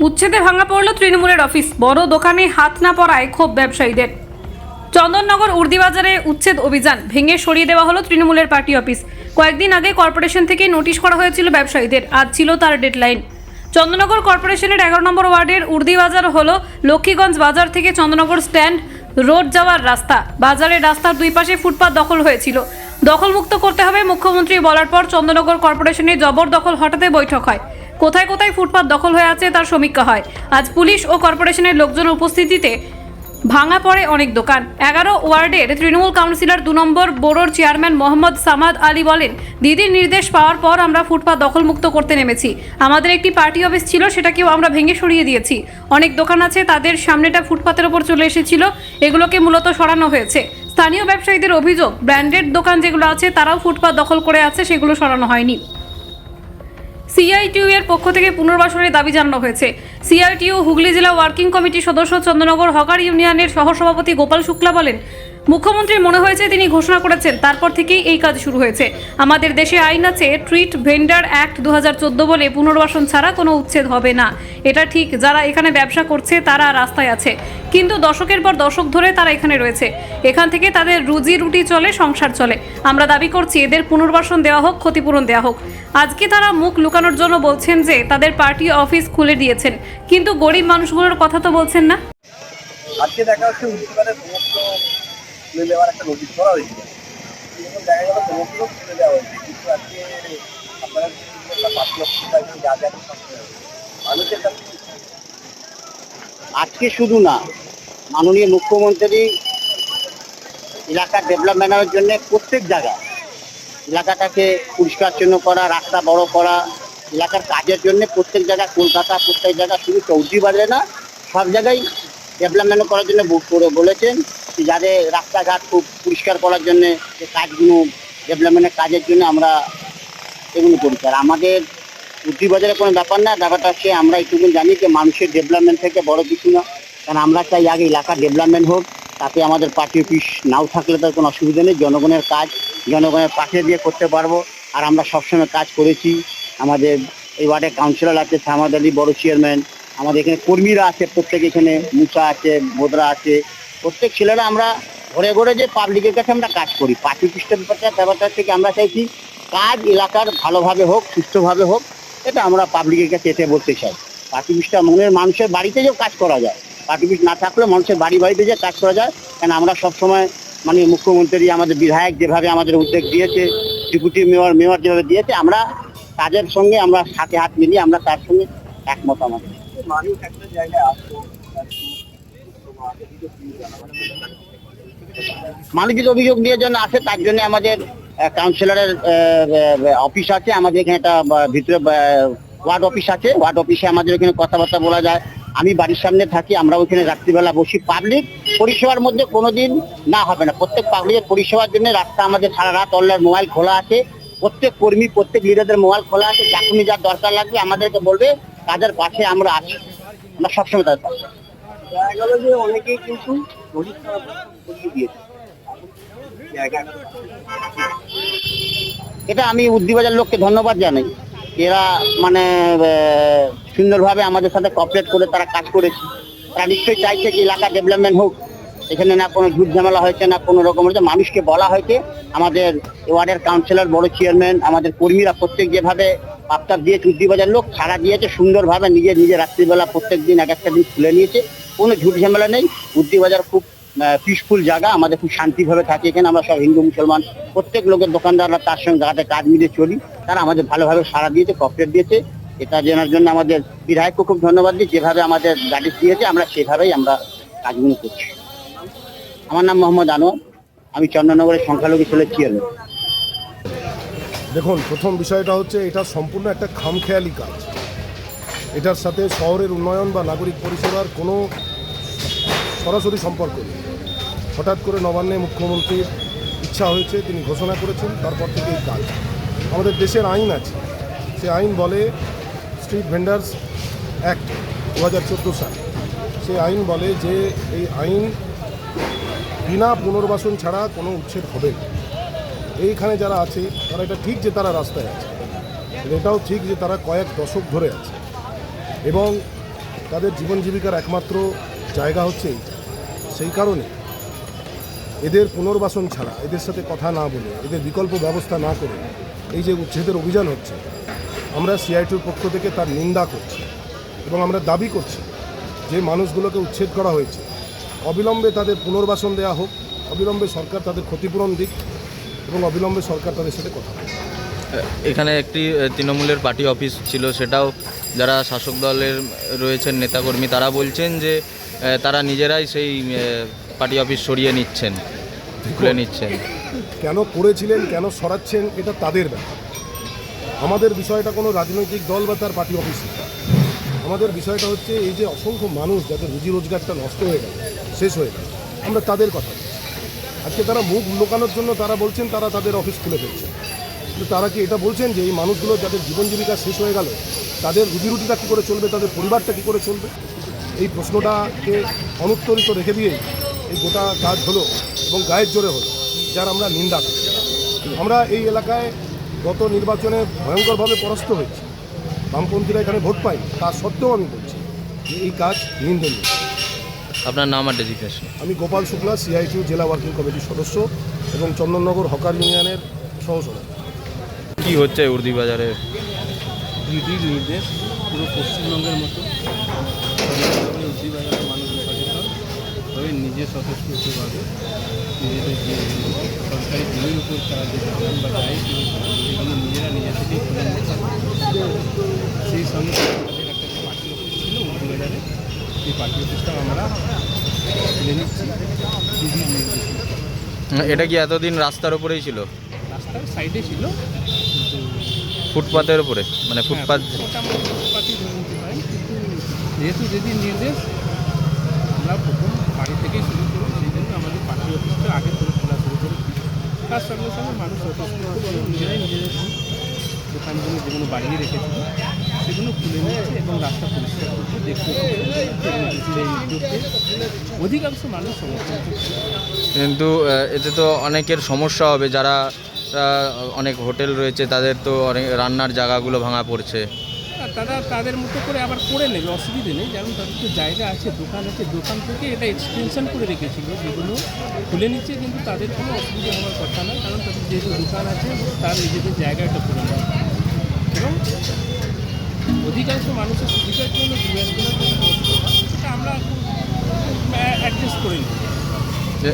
উচ্ছেদে ভাঙা পড়ল তৃণমূলের অফিস। বড় দোকানে হাত না পড়ায় ক্ষোভ ব্যবসায়ীদের। চন্দননগর উর্দিবাজারে উচ্ছেদ অভিযান ভেঙে সরিয়ে দেওয়া হলো তৃণমূলের পার্টি অফিস। কয়েকদিন আগে কর্পোরেশন থেকে নোটিশ করা হয়েছিল ব্যবসায়ীদের। আজ ছিল তার ডেডলাইন। চন্দননগর কর্পোরেশনের এগারো নম্বর ওয়ার্ডের উর্দিবাজার হলো লক্ষ্মীগঞ্জ বাজার থেকে চন্দননগর স্ট্যান্ড রোড যাওয়ার রাস্তা। বাজারের রাস্তার দুই পাশে ফুটপাত দখল হয়েছিল। দখলমুক্ত করতে হবে মুখ্যমন্ত্রী বলার পর চন্দননগর কর্পোরেশনে জবরদখল হঠাতে বৈঠক হয়। কোথায় কোথায় ফুটপাত দখল হয়ে আছে তার সমীক্ষা হয়। আজ পুলিশ ও কর্পোরেশনের লোকজন উপস্থিতিতে ভাঙা পড়ে অনেক দোকান। এগারো ওয়ার্ডের তৃণমূল কাউন্সিলর দু নম্বর বোরোর চেয়ারম্যান মোহাম্মদ সামাদ আলী বলেন, দিদির নির্দেশ পাওয়ার পর আমরা ফুটপাত দখলমুক্ত করতে নেমেছি। আমাদের একটি পার্টি অফিস ছিল, সেটাকেও আমরা ভেঙে সরিয়ে দিয়েছি। অনেক দোকান আছে, তাদের সামনেটা ফুটপাতের ওপর চলে এসেছিল, এগুলোকে মূলত সরানো হয়েছে। স্থানীয় ব্যবসায়ীদের অভিযোগ, ব্র্যান্ডেড দোকান যেগুলো আছে, তারাও ফুটপাত দখল করে আছে, সেগুলো সরানো হয়নি। সিআইটিউ এর পক্ষ থেকে পুনর্বাসনের দাবি জানানো হয়েছে। সিআইটিউ হুগলি জেলা ওয়ার্কিং কমিটির সদস্য চন্দ্রনগর হকার ইউনিয়নের সহসভাপতি গোপাল শুক্লা বলেন মুখ্যমন্ত্রীর মনে হয়েছে তিনি ঘোষণা করেছেন, তারপর থেকেই এই কাজ শুরু হয়েছে। আমাদের দেশে আইন আছে, ট্রিট ভেন্ডার অ্যাক্ট দুহাজার চোদ্দ বলে পুনর্বাসন ছাড়া কোনো উচ্ছেদ হবে না। এটা ঠিক, যারা এখানে ব্যবসা করছে, তারা রাস্তায় আছে। কিন্তু দশকের পর দশক ধরে তারা এখানে রয়েছে। এখান থেকে তাদের রুজি রুটি চলে, সংসার চলে। আমরা দাবি করছি, এদের পুনর্বাসন দেওয়া হোক, ক্ষতিপূরণ দেওয়া হোক। আজকে তারা মুখ লুকানোর জন্য বলছেন যে, তাদের পার্টি অফিস খুলে দিয়েছেন। কিন্তু গরিব মানুষগুলোর কথা তো বলছেন না। আজকে দেখা হচ্ছে খুলে দেওয়ার একটা নোটিশ করা হয়েছিল। আজকে শুধু না, মাননীয় মুখ্যমন্ত্রী এলাকার ডেভেলপমেন্টের জন্য প্রত্যেক জায়গায় এলাকাটাকে পরিষ্কার জন্য করা, রাস্তা বড় করা, এলাকার কাজের জন্য প্রত্যেক জায়গায় কলকাতা, প্রত্যেক জায়গায় শুধু চৌধুরী বাজারে না, সব জায়গায় ডেভেলপমেন্ট করার জন্য বুক করে বলেছেন। যাদের রাস্তাঘাট খুব পরিষ্কার করার জন্য, যে কাজগুলো ডেভেলপমেন্টের কাজের জন্য আমরা এগুলো করি। আর আমাদের বুদ্ধি বাজারে কোনো ব্যাপার না, ব্যাপারটা হচ্ছে আমরা এইটুকু জানি যে মানুষের ডেভেলপমেন্ট থেকে বড় কিছু না। কারণ আমরা চাই আগে এলাকার ডেভেলপমেন্ট হোক, তাতে আমাদের পার্টি অফিস নাও থাকলে তার কোনো অসুবিধা নেই, জনগণের কাজ, জনগণের পাশে দিয়ে করতে পারব। আর আমরা সবসময় কাজ করেছি। আমাদের এই ওয়ার্ডের কাউন্সিলর আছে, সামাদ আলী বড় চেয়ারম্যান আমাদের এখানে কর্মীরা আছে, প্রত্যেক এখানে, মুসা আছে বোদরা আছে। প্রত্যেক ছেলেরা আমরা ঘরে ঘরে যে পাবলিকের কাছে আমরা কাজ করি পার্টি অফিসটা ব্যাপারটা থেকে আমরা চাইছি, কাজ এলাকার ভালোভাবে হোক, সুস্থভাবে হোক, এটা আমরা পাবলিকের কাছে এতে বলতে চাই। পার্টি অফিসটা মনের মানুষের বাড়িতে যে কাজ করা যায় পার্টি না থাকলে মানুষের বাড়ি বাড়িতে যে কাজ করা যায়, কেন আমরা সবসময় মানে মুখ্যমন্ত্রী, আমাদের বিধায়ক যেভাবে আমাদের উদ্যোগ দিয়েছে ডেপুটি মেয়র মেয়র যেভাবে দিয়েছে, আমরা তাদের সঙ্গে আমরা সাথে হাত মিলিয়ে আমরা তার সঙ্গে একমত আমাদের। মানুষ একটা জায়গায় যদি অভিযোগ জন্য আসে তার জন্য আমাদের কাউন্সিলরের অফিস আছে, আমাদের এখানে একটা ভিতরে ওয়ার্ড অফিস আছে ওয়ার্ড অফিসে আমাদের এখানে কথাবার্তা বলা যায়। আমি বাড়ির সামনে থাকি, আমরা ওখানে রাত্রিবেলা বসি। পাবলিক পরিষেবার মধ্যে কোনোদিন না হবে না। প্রত্যেক পাবলিকের পরিষেবার জন্য রাস্তা আমাদের সারা রাত অনলাইন মোবাইল খোলা আছে। প্রত্যেক কর্মী, প্রত্যেক লিডারদের মোবাইল খোলা আছে। যখনই যার দরকার লাগবে আমাদেরকে বলবে, তাদের পাশে আমরা আছি। আমরা সবসময় তাদের পাশে দেখা গেল যে কিন্তু এটা আমি উদ্দিবাজার লোককে ধন্যবাদ জানাই। এরা মানে সুন্দরভাবে আমাদের সাথে কপারেট করে তারা কাজ করেছে। তারা নিশ্চয়ই চাইছে যে এলাকা ডেভেলপমেন্ট হোক। এখানে না কোনো ঝুট ঝামেলা হয়েছে, না কোনো রকম হয়েছে। মানুষকে বলা হয়েছে, আমাদের ওয়ার্ডের কাউন্সিলর, বড় চেয়ারম্যান, আমাদের কর্মীরা প্রত্যেক যেভাবে আফতার দিয়েছে উদ্দিবাজার লোক সারা দিয়েছে, সুন্দরভাবে নিজে নিজে রাত্রিবেলা প্রত্যেক দিন এক একটা দিন খুলে নিয়েছে। কোনো ঝুট ঝামেলা নেই। উদ্দিবাজার খুব পিসফুল জায়গা। আমাদের খুব শান্তিভাবে থাকি এখানে। আমরা সব হিন্দু, মুসলমান, প্রত্যেক লোকের দোকানদাররা তার সঙ্গে হাতে কাজ মিলে চলি, তারা আমাদের ভালোভাবে সাড়া দিয়েছে কপারেট দিয়েছে। এটা জানার জন্য আমাদের বিধায়ককে খুব ধন্যবাদ দিই। যেভাবে আমাদের গাড়ি দিয়েছে, আমরা সেভাবেই আমরা কাজগুলো করছি। আমার নাম মোহাম্মদ আনোয়ার। আমি চন্দননগরের সংখ্যালঘু ছেলে চেয়ারম্যান দেখুন, প্রথম বিষয়টা হচ্ছে এটা সম্পূর্ণ একটা খামখেয়ালি কাজ। এটার সাথে শহরের উন্নয়ন বা নাগরিক পরিষেবার কোনো সরাসরি সম্পর্ক নেই। হঠাৎ করে নবান্নে মুখ্যমন্ত্রীর ইচ্ছা হয়েছে, তিনি ঘোষণা করেছেন, তারপর থেকে এই কাজ। আমাদের দেশের আইন আছে। সে আইন বলে স্ট্রিট ভেন্ডার্স অ্যাক্ট দু হাজার চোদ্দ সাল। সে আইন বলে যে এই আইন বিনা পুনর্বাসন ছাড়া কোনো উচ্ছেদ হবে না। এইখানে যারা আছে, তারা এটা ঠিক যে তারা রাস্তায় আছে। এটাও ঠিক যে তারা কয়েক দশক ধরে আছে। এবং তাদের জীবন জীবিকার একমাত্র জায়গা হচ্ছে সেই কারণে এদের পুনর্বাসন ছাড়া, এদের সাথে কথা না বলে, এদের বিকল্প ব্যবস্থা না করে এই যে উচ্ছেদের অভিযান হচ্ছে, আমরা সিআইটির পক্ষ থেকে তার নিন্দা করছি এবং আমরা দাবি করছি যে মানুষগুলোকে উচ্ছেদ করা হয়েছে। অবিলম্বে তাদের পুনর্বাসন দেওয়া হোক অবিলম্বে সরকার তাদের ক্ষতিপূরণ দিক এবং অবিলম্বে সরকার তাদের সাথে কথা এখানে একটি তৃণমূলের পার্টি অফিস ছিল সেটাও যারা শাসক দলের রয়েছেন নেতাকর্মী তারা বলছেন যে তারা নিজেরাই সেই পার্টি অফিস সরিয়ে নিচ্ছেন খুলে নিচ্ছেন। কেন করেছিলেন কেন সরাচ্ছেন এটা তাদের ব্যাপার। আমাদের বিষয়টা কোনো রাজনৈতিক দল বা তার পার্টি অফিস আমাদের বিষয়টা হচ্ছে এই যে অসংখ্য মানুষ যাদের রুজি রোজগারটা নষ্ট হয়ে গেল শেষ হয়ে গেল। আমরা তাদের কথা আজকে তারা মুখ লোকানোর জন্য তারা বলছেন তারা তাদের অফিস খুলে ফেলছেন কিন্তু তারা কি এটা বলছেন যে এই মানুষগুলো যাদের জীবন জীবিকা শেষ হয়ে গেল, তাদের রুটিটা কী করে চলবে, তাদের পরিবারটা কী করে চলবে? এই প্রশ্নটাকে অনুত্তরিত রেখে দিয়ে এই গোটা কাজ হলো এবং গায়ের জোরে হলো, যার আমরা নিন্দা করি। আমরা এই এলাকায় গত নির্বাচনে ভয়ঙ্করভাবে পরাস্ত হয়েছি। বামপন্থীরা এখানে ভোট পাই তা সত্ত্বেও আমি বলছি যে এই কাজ নিন্দনীয়। আপনার নাম আর ডেজিগনেশন আমি গোপাল শুক্লা সিআইটিউ জেলা ওয়ার্কিং কমিটির সদস্য এবং চন্দননগর হকার ইউনিয়নের সহসভাপতি। কি হচ্ছে উর্দি বাজারে ইডির নির্দেশ পুরো পশ্চিমবঙ্গের মতো। উর্দি বাজারের মানুষ সচেতন হয়ে নিজে স্বতঃস্ফূর্তভাবে নিজেদের যে সরকারি জমির উপর তারা যে দোকান বা যাই সেগুলো নিজেরা নিজে থেকেই খুলে সেই সঙ্গে একটা পার্টি ছিল উর্দি বাজারে আমরা নিচ্ছি। এটা কি এতদিন রাস্তার উপরেই ছিল? রাস্তার সাইডে ছিল ফুটপাতের উপরে মানে ফুটপাত হ্যাঁ, কিন্তু যেহেতু যেদিন নির্দেশ আমরা প্রথম বাড়ি থেকেই শুরু করি সেই জন্য আমাদের পার্টি অফিসটা আগে করে খোলা শুরু করেছি। তার সঙ্গে সঙ্গে মানুষ স্বতঃস্ফূর্ত নিজেরাই নিজেদের দোকানগুলো যেগুলো বাড়িয়ে রেখেছিল সেগুলো খুলে নিচ্ছে এবং রাস্তা পরিষ্কার করছে দেখতে অধিকাংশ মানুষ সমর্থন কিন্তু এতে তো অনেকের সমস্যা হবে যারা অনেক হোটেল রয়েছে তাদের তো অনেক রান্নার জায়গাগুলো ভাঙা পড়ছে। তারা তাদের মতো করে আবার করে নেবে অসুবিধে নেই। যেমন তাদের তো জায়গা আছে দোকান আছে দোকান থেকে এটা এক্সটেনশন করে রেখেছিল যেগুলো খুলে নিচ্ছে কিন্তু তাদের কোনো অসুবিধা হওয়ার কথা না কারণ তাদের যেহেতু দোকান আছে তার নিজেদের জায়গা এটা করে নেয় এবং অধিকাংশ মানুষের সুবিধার জন্য সেটা আমরা অ্যাডজাস্ট করে নিই যে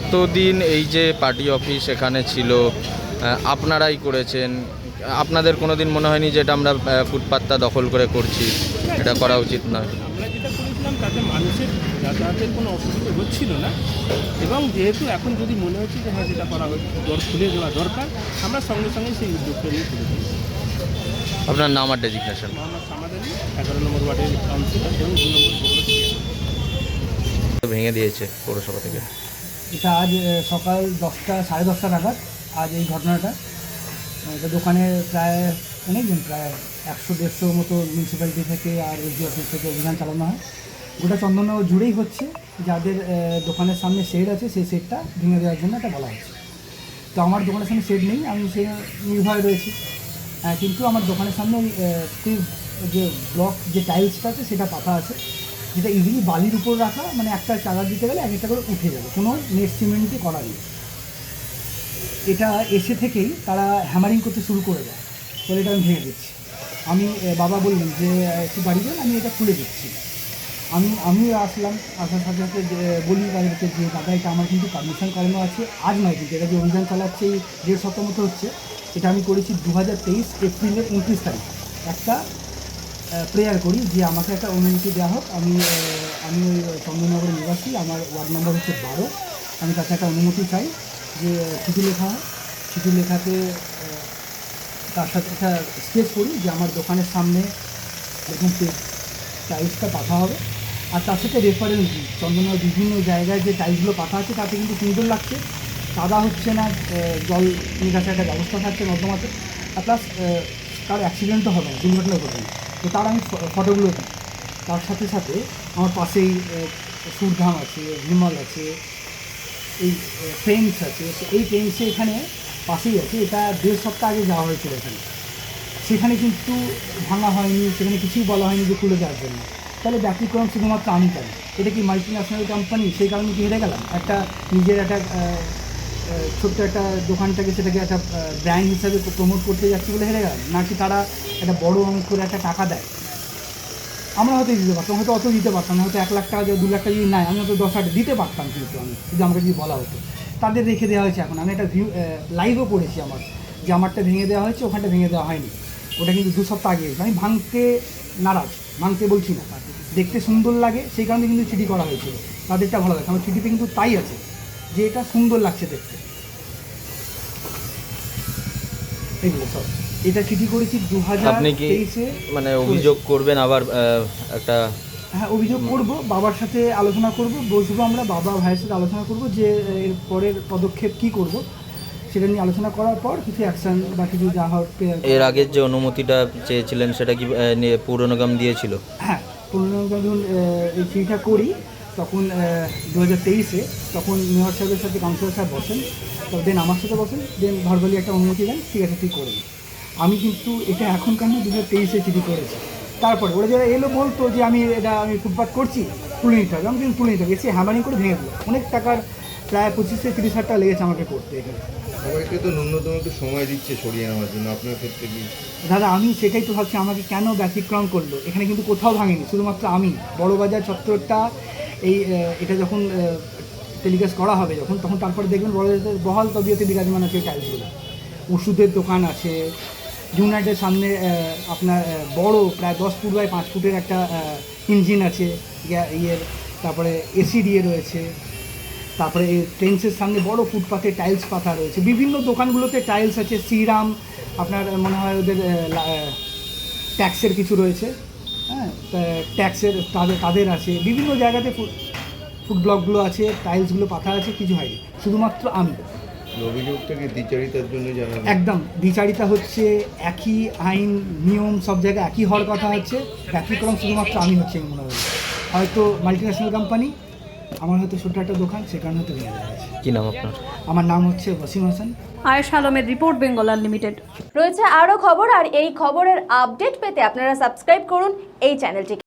এতদিন এই যে পার্টি অফিস এখানে ছিল আপনারাই করেছেন আপনাদের কোনো দিন মনে হয়নি যে এটা আমরা ফুটপাতটা দখল করে করছি এটা করা উচিত নয়? আমরা যেটা করেছিলাম তাতে মানুষের যাতায়াতের কোনো অসুবিধা হচ্ছিল না এবং যেহেতু এখন যদি মনে হচ্ছে যে হ্যাঁ যেটা করা দর খুলে দেওয়া দরকার আমরা সঙ্গে সঙ্গে সেই উদ্যোগটা নিয়ে আপনার নাম আর ডেজিগনেশন? ভেঙে দিয়েছে পৌরসভা থেকে। এটা আজ সকাল দশটা সাড়ে দশটা নাগাদ আজ এই ঘটনাটা। এটা দোকানে প্রায় অনেকজন প্রায় একশো দেড়শো মতো মিউনিসিপ্যালিটি থেকে আর এসডি অফিস থেকে অভিযান চালানো হয়। গোটা চন্দননগর জুড়েই হচ্ছে যাদের দোকানের সামনে শেড আছে সেই শেডটা ভেঙে দেওয়ার জন্য এটা বলা হচ্ছে। তো আমার দোকানের সামনে শেড নেই আমি সেই নির্ভয় রয়েছি। কিন্তু আমার দোকানের সামনে ওই, যে ব্লক যে টাইলসটা আছে সেটা পাতা আছে যেটা ইজিলি বালির উপর রাখা মানে একটা চালা দিতে গেলে এক একটা করে উঠে যাবে। কোনো নেট সিমেন্টই করা নেই। এটা এসে থেকেই তারা হ্যামারিং করতে শুরু করে দেয়। বলে এটা আমি ভেঙে দিচ্ছি। আমি বাবা বললেন যে একটু বাড়ি যান আমি এটা খুলে দিচ্ছি। আমি আমিও আসলাম আসার সাথে সাথে বলি তাদেরকে যে দাদা এটা আমার কিন্তু পারমিশন করানো আছে আজ নয় কিন্তু এটা যে অভিযান চালাচ্ছে এই দেড় সপ্তাহ মতো হচ্ছে। এটা আমি করেছি দু হাজার তেইশ এপ্রিলের উনত্রিশ তারিখ। একটা প্রেয়ার করি যে আমাকে একটা অনুমতি দেওয়া হোক। আমি আমি ওই চন্দননগরের নিবাসী, আমার ওয়ার্ড নাম্বার হচ্ছে বারো। আমি তাকে একটা অনুমতি চাই যে চিঠি লেখা হয় চিঠি লেখাতে তার সাথে একটা স্কেচ করি যে আমার দোকানের সামনে এরকম টাইলসটা পাঠা হবে। আর তার সাথে রেফারেন্স দিই। চন্দননগর বিভিন্ন জায়গায় যে টাইলসগুলো পাঠা আছে, তাতে কিন্তু সুন্দর লাগছে। কাদা হচ্ছে না জল নিকাশে একটা ব্যবস্থা থাকছে নর্দমাতে আর প্লাস কারও অ্যাক্সিডেন্টও হবে না, দুর্ঘটনা ঘটবে। না তো তার আমি ফটোগুলো দিই। তার সাথে সাথে আমার পাশেই সুরধাম আছে হিমাল আছে, এই পেন্টস আছে। তো এই পেন্টসে এখানে পাশেই আছে। এটা দেড় সপ্তাহ আগে যাওয়া হয়েছিল এখানে। সেখানে কিন্তু ভাঙা হয়নি, সেখানে কিছুই বলা হয়নি যে খুলে যাওয়ার জন্য। তাহলে ব্যতিক্রম শুধুমাত্র আমি কেন? এটা কি মাল্টি ন্যাশনাল কোম্পানি সেই কারণে কি হেরে গেলাম? একটা নিজের একটা ছোট্ট একটা দোকানটাকে সেটাকে একটা ব্র্যান্ড হিসাবে প্রমোট করতে যাচ্ছি বলে হেরে গেল। নাকি তারা একটা বড় অঙ্কের একটা টাকা দেয়? আমরা হয়তো দিতে পারতাম, হয়তো অত দিতে পারতাম হয়তো এক লাখ টাকা, দু লাখ টাকা যদি নাই আমি হয়তো দশ হাজার দিতে পারতাম কিন্তু আমি, যদি আমাকে যদি বলা হতো। তাদের রেখে দেওয়া হয়েছে এখন। আমি একটা ভিউ লাইভও করেছি আমার, যে আমারটা ভেঙে দেওয়া হয়েছে, ওখানটা ভেঙে দেওয়া হয়নি। ওটা কিন্তু দু সপ্তাহ আগে আমি ভাঙতে নারাজ, ভাঙতে বলছি না। দেখতে সুন্দর লাগে, সেই কারণে কিন্তু চিঠি করা হয়েছিল তাদেরটা ভালো লাগে আমার চিঠিতে কিন্তু তাই আছে। যে এটা সুন্দর লাগছে দেখতে। এগুলো সব। এটা চিঠি করেছি দু হাজার আপনি কি মানে অভিযোগ করবেন আবার একটা হ্যাঁ অভিযোগ করব বাবার সাথে আলোচনা করব বসবো আমরা বাবা ভাইয়ের সাথে আলোচনা করব যে এর পরের পদক্ষেপ কি করব সেটা নিয়ে আলোচনা করার পর কিছু অ্যাকশন বা কিছু যা হওয়ার এর আগের যে অনুমতিটা চেয়েছিলেন সেটা কি আহ, নিয়ে পৌর দিয়েছিল? হ্যাঁ পনেরো যখন এই চিঠিটা করি তখন দু হাজার তেইশে তখন মেয়র সাহেবের সাথে কাউন্সিলর সাহেব বসেন তো দেন আমার সাথে বসেন দেন ভার্বালি একটা অনুমতি দেন ঠিক আছে তুই করে। আমি কিন্তু এটা এখনকার না দু হাজার তেইশে চিঠি করেছি? তারপরে ওরা যারা এলো বলতো যে আমি এটা আমি ফুটপাথ করছি তুলে নিতে হবে আমি কিন্তু তুলে নিতে হবে এসে হ্যামারিং করে ভেঙে দিল। অনেক টাকার প্রায় পঁচিশ থেকে তিরিশ হাজার টাকা লেগেছে আমাকে করতে এখানে। সবাইকে তো ন্যূনতম একটু সময় দিচ্ছে সরিয়ে নেওয়ার জন্য আপনার ক্ষেত্রে কি? দাদা আমি সেটাই তো ভাবছি আমাকে কেন ব্যতিক্রম করল? এখানে কিন্তু কোথাও ভাঙেনি শুধুমাত্র আমি বড়বাজার চত্বরটা এই এটা যখন টেলিকাস্ট করা হবে যখন, তখন তারপরে দেখবেন বড়বাজার বহাল তবিয়তে বিরাজমান আছে টাইলসগুলো ওষুধের দোকান আছে। ইউনাইটের সামনে আপনার বড় প্রায় দশ ফুট বাই পাঁচ ফুটের একটা ইঞ্জিন আছে। ইয়ের তারপরে এসি দিয়ে রয়েছে। তারপরে ট্রেন্সের সামনে বড় ফুটপাতে টাইলস পাতা রয়েছে। বিভিন্ন দোকানগুলোতে টাইলস আছে। শ্রীরাম, আপনার, মনে হয় ওদের ট্যাক্সের কিছু রয়েছে। হ্যাঁ ট্যাক্সের তাদের তাদের আছে। বিভিন্ন জায়গাতে ফুড ব্লকগুলো আছে টাইলসগুলো পাতা আছে কিছু হয়নি। শুধুমাত্র আমি। অভিযোগটাকে দ্বিচারিতার জন্য জানানো একদম। দ্বিচারিতা হচ্ছে একই আইন নিয়ম সব জায়গায় একই হওয়ার কথা হচ্ছে। ব্যতিক্রম শুধুমাত্র আমি হচ্ছে মনে হয় হয়তো মাল্টিন্যাশনাল কোম্পানি আমার হয়তো ছোট একটা দোকান সেখানে হয়তো ভেঙে দেওয়া কি নাম আপনার? আমার নাম হচ্ছে ওয়াসিম হাসান। আয়েশ আলমের রিপোর্ট বেঙ্গল আনলিমিটেড। রয়েছে আরও খবর আর এই খবরের আপডেট পেতে আপনারা সাবস্ক্রাইব করুন এই চ্যানেলটিকে।